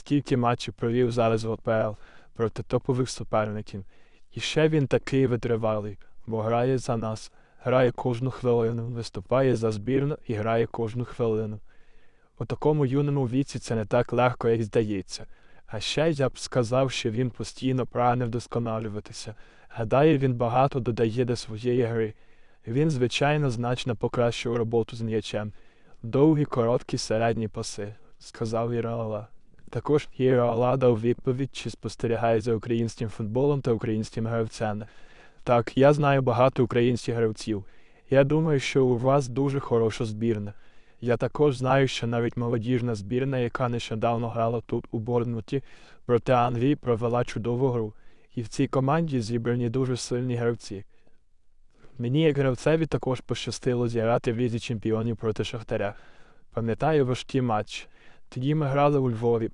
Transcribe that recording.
скільки матчів провів зараз в ОПЛ проти топових суперників. І ще він такий витривалий, бо грає за нас, грає кожну хвилину, виступає за збірну і грає кожну хвилину. У такому юному віці це не так легко, як здається. А ще я б сказав, що він постійно прагне вдосконалюватися. Гадаю, він багато додає до своєї гри. Він, звичайно, значно покращив роботу з м'ячем. Довгі, короткі, середні паси, сказав Іраола. Також Іраола дав відповідь, чи спостерігає за українським футболом та українськими гравцями. Так, я знаю багато українських гравців. Я думаю, що у вас дуже хороша збірна. Я також знаю, що навіть молодіжна збірна, яка нещодавно грала тут у Борнмуті, проти Англії провела чудову гру. І в цій команді зібрані дуже сильні гравці. Мені як гравцеві також пощастило зіграти в Лізі чемпіонів проти Шахтаря. Пам'ятаю важкий матч. Tejima Harada a vara i